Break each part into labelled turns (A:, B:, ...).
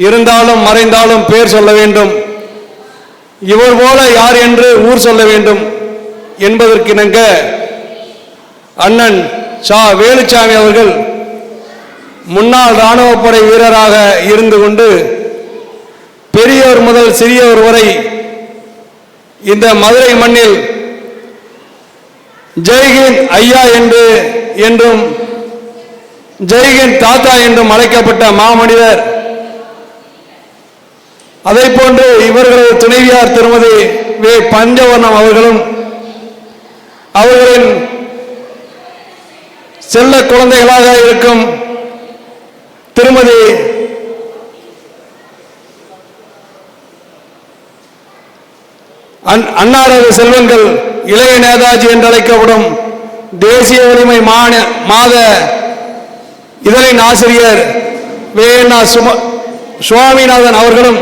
A: இருந்தாலும் மறைந்தாலும் பேர் சொல்ல வேண்டும். இவர் போல யார் என்று ஊர் சொல்ல வேண்டும். என்பதற்கிணங்க அண்ணன் சா. வேலுச்சாமி அவர்கள் முன்னாள் இராணுவப்படை வீரராக இருந்து கொண்டு பெரியவர் முதல் சிறியவர் வரை இந்த மதுரை மண்ணில் ஜெய்ஹிந்த் ஐயா என்று என்றும் ஜெய்ஹிந்த் தாத்தா என்றும் அழைக்கப்பட்ட மாமனிதர் அதை போன்று இவர்களது துணைவியார் திருமதி வே பஞ்சவர்ணம் அவர்களும் அவர்களின் செல்ல குழந்தைகளாக இருக்கும் திருமதி அன்- அன்னாரது செல்வங்கள் இளைய நேதாஜி என்று அழைக்கப்படும் தேசிய உரிமை மாத இதழின் ஆசிரியர் வே சும சுவாமிநாதன் அவர்களும்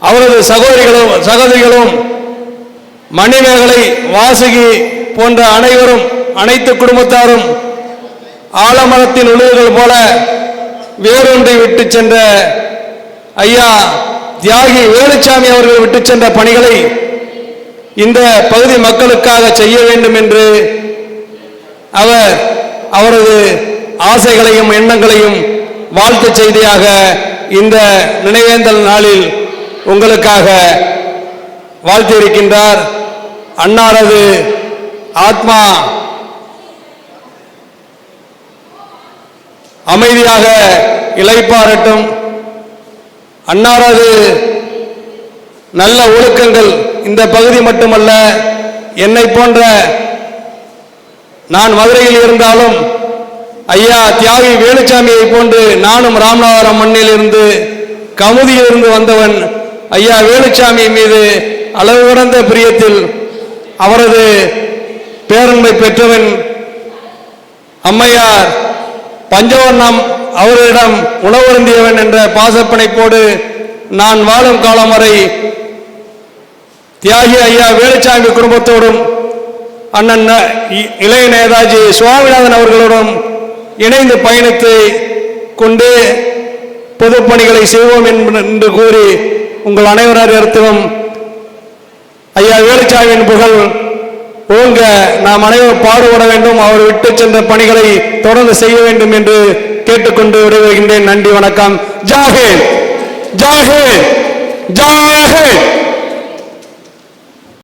A: அவரது சகோதரிகளும் சகோதரிகளும் மணிமேகலை வாசுகி போன்ற அனைவரும் அனைத்து குடும்பத்தாரும் ஆலமரத்தின் உழுவுகள் போல வேரொன்றை விட்டு சென்ற ஐயா தியாகி வேலுச்சாமி அவர்கள் விட்டு சென்ற பணிகளை இந்த பகுதி மக்களுக்காக செய்ய வேண்டும் என்று அவர் அவரது ஆசைகளையும் எண்ணங்களையும் வாழ்த்து செய்தியாக இந்த நினைவேந்தல் நாளில் உங்களுக்காக வாழ்த்தியிருக்கின்றார் அன்னாரது ஆத்மா. அமைதியாக இழைப்பாரட்டும் அன்னாரது நல்ல ஒழுக்கங்கள் இந்த பகுதி மட்டுமல்ல என்னை போன்ற நான் மதுரையில் இருந்தாலும் ஐயா தியாகி வேலுச்சாமியை போன்று நானும் ராமநாதபுரம் மண்ணில் இருந்து கமுதியிலிருந்து வந்தவன் ஐயா வேலுச்சாமி மீது அளவு கடந்த பிரியத்தில் அவரது பேரன்பை பெற்றவன் அம்மையார் பஞ்சவர்ணம் அவரிடம் உணவருந்தியவன் என்ற பாசப்பிணைப்போடு நான் வாழும் காலம் வரை தியாகி ஐயா வேலுச்சாமி குடும்பத்தோடும் அண்ணன் ந- இளைய நேதாஜி சுவாமிநாதன் அவர்களோடும் இணைந்து பயணித்து கொண்டு பொதுப்பணிகளை செய்வோம் என்ப- என்று கூறி உங்கள் அனைவரிடத்திலும் ஐயா வேலுச்சாமியின் புகழ் ஓங்க நாம் அனைவரும் பாடுபட வேண்டும். அவர் விட்டு சென்ற பணிகளை தொடர்ந்து செய்ய வேண்டும் என்று கேட்டுக்கொண்டு விடைபெறுகின்றேன். நன்றி வணக்கம். ஜாகே ஜாகே ஜாகே